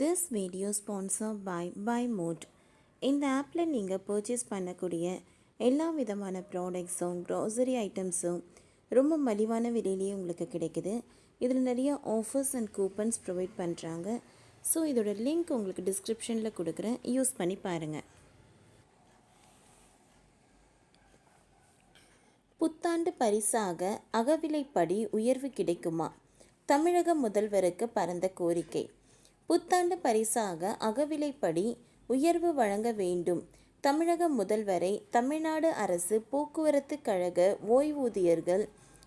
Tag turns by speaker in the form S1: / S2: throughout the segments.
S1: This video sponsor by by mode இந்த ஆப்பில் நீங்கள் பர்ச்சேஸ் பண்ணக்கூடிய எல்லா விதமான ப்ராடக்ட்ஸும் க்ராசரி ஐட்டம்ஸும் ரொம்ப மலிவான விலையிலேயே உங்களுக்கு கிடைக்குது. இதில் நிறைய ஆஃபர்ஸ் அண்ட் கூப்பன்ஸ் ப்ரொவைட் பண்ணுறாங்க ஸோ இதோட லிங்க் உங்களுக்கு டிஸ்கிரிப்ஷனில் கொடுக்குறேன். யூஸ் பண்ணி பாருங்கள் புத்தாண்டு பரிசாக அகவிலைப்படி உயர்வு கிடைக்குமா? தமிழக முதல்வருக்கு பரந்த கோரிக்கை. புத்தாண்டு பரிசாக அகவிலைப்படி உயர்வு வழங்க வேண்டும். தமிழக முதல்வரை தமிழ்நாடு அரசு போக்குவரத்து கழக ஓய்வூதியர்கள்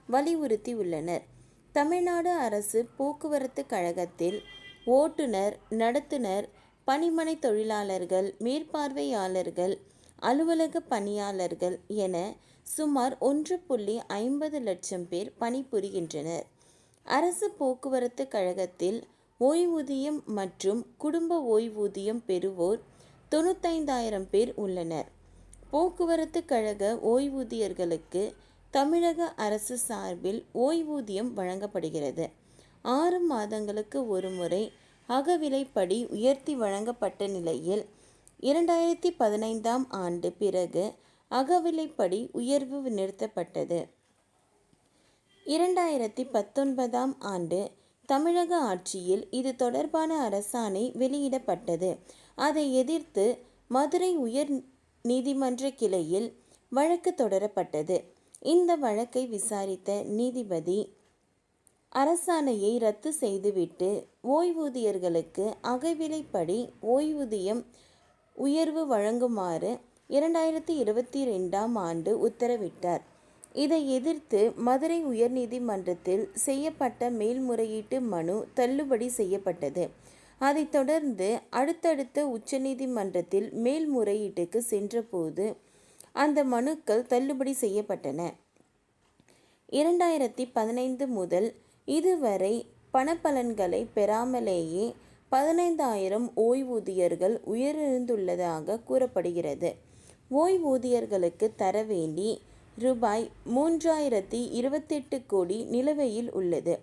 S1: வலியுறுத்தி உள்ளனர் தமிழ்நாடு அரசு போக்குவரத்து கழகத்தில் ஓட்டுநர் நடத்துனர் பணிமனை தொழிலாளர்கள் மேற்பார்வையாளர்கள் அலுவலக பணியாளர்கள் என சுமார் ஒன்று புள்ளி ஐம்பது லட்சம் பேர் பணிபுரிகின்றனர். அரசு போக்குவரத்து கழகத்தில் ஓய்வூதியம் மற்றும் குடும்ப ஓய்வூதியம் பெறுவோர் தொண்ணூத்தைந்தாயிரம் பேர் உள்ளனர். போக்குவரத்து கழக ஓய்வூதியர்களுக்கு தமிழக அரசு சார்பில் ஓய்வூதியம் வழங்கப்படுகிறது. ஆறு மாதங்களுக்கு ஒரு முறை அகவிலைப்படி உயர்த்தி வழங்கப்பட்ட நிலையில் இரண்டாயிரத்தி பதினைந்தாம் ஆண்டு பிறகு அகவிலைப்படி உயர்வு நிறுத்தப்பட்டது. இரண்டாயிரத்தி பத்தொன்பதாம் ஆண்டு தமிழக ஆட்சியில் இது தொடர்பான அரசாணை வெளியிடப்பட்டது. அதை எதிர்த்து மதுரை உயர் நீதிமன்ற கிளையில் வழக்கு தொடரப்பட்டது. இந்த வழக்கை விசாரித்த நீதிபதி அரசாணையை ரத்து செய்துவிட்டு ஓய்வூதியர்களுக்கு அகவிலைப்படி ஓய்வூதியம் உயர்வு வழங்குமாறு இரண்டாயிரத்தி இருபத்தி ரெண்டாம் ஆண்டு உத்தரவிட்டார். இதை எதிர்த்து மதுரை உயர்நீதிமன்றத்தில் செய்யப்பட்ட மேல்முறையீட்டு மனு தள்ளுபடி செய்யப்பட்டது. அதைத் தொடர்ந்து அடுத்தடுத்த உச்சநீதிமன்றத்தில் மேல்முறையீட்டுக்கு சென்றபோது அந்த மனுக்கள் தள்ளுபடி செய்யப்பட்டன. இரண்டாயிரத்தி பதினைந்து முதல் இதுவரை பணப்பலன்களை பெறாமலேயே பதினைந்தாயிரம் ஓய்வூதியர்கள் உயிரிழந்துள்ளதாக கூறப்படுகிறது. ஓய்வூதியர்களுக்கு தர வேண்டி ரூபாய் மூன்றாயிரத்தி இருபத்தெட்டு கோடி நிலுவையில் உள்ளது.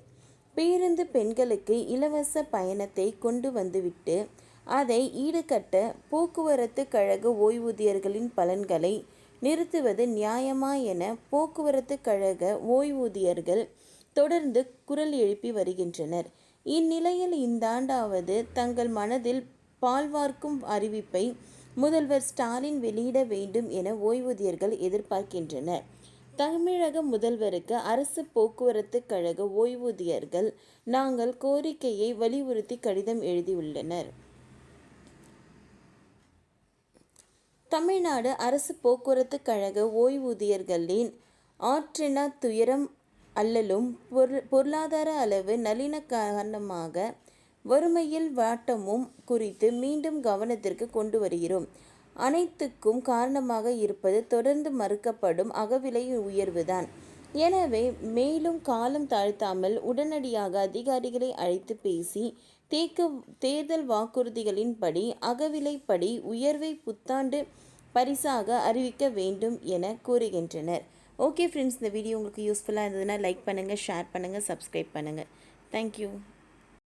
S1: பேருந்து பெண்களுக்கு இலவச பயணத்தை கொண்டு வந்துவிட்டு அதை ஈடுகட்ட போக்குவரத்து கழக ஓய்வூதியர்களின் பலன்களை நிறுத்துவது நியாயமா என போக்குவரத்து கழக ஓய்வூதியர்கள் தொடர்ந்து குரல் எழுப்பி வருகின்றனர். இந்நிலையில் இந்த ஆண்டாவது தங்கள் மனதில் பால்வார்க்கும் அறிவிப்பை முதல்வர் ஸ்டாலின் வெளியிட வேண்டும் என ஓய்வூதியர்கள் எதிர்பார்க்கின்றனர். தமிழக முதல்வருக்கு அரசு போக்குவரத்து கழக ஓய்வூதியர்கள் நாங்கள் கோரிக்கையை வலியுறுத்தி கடிதம் எழுதியுள்ளனர். தமிழ்நாடு அரசு போக்குவரத்து கழக ஓய்வூதியர்களின் ஆற்றின துயரம் அல்லலும் பொருளாதார அளவு நளின காரணமாக வறுமையில் வாட்டமும் குறித்து மீண்டும் கவனத்திற்கு கொண்டு வருகிறோம். அனைத்துக்கும் காரணமாக இருப்பது தொடர்ந்து மறுக்கப்படும் அகவிலை உயர்வுதான். எனவே மேலும் காலம் தாழ்த்தாமல் உடனடியாக அதிகாரிகளை அழைத்து பேசி தேக்க தேர்தல் வாக்குறுதிகளின்படி அகவிலைப்படி உயர்வை புத்தாண்டு பரிசாக அறிவிக்க வேண்டும் என கூறுகின்றனர். ஓகே ஃப்ரெண்ட்ஸ் இந்த வீடியோ உங்களுக்கு யூஸ்ஃபுல்லாக இருந்ததுன்னா லைக் பண்ணுங்கள் ஷேர் பண்ணுங்கள் சப்ஸ்கிரைப் பண்ணுங்கள் தேங்க்யூ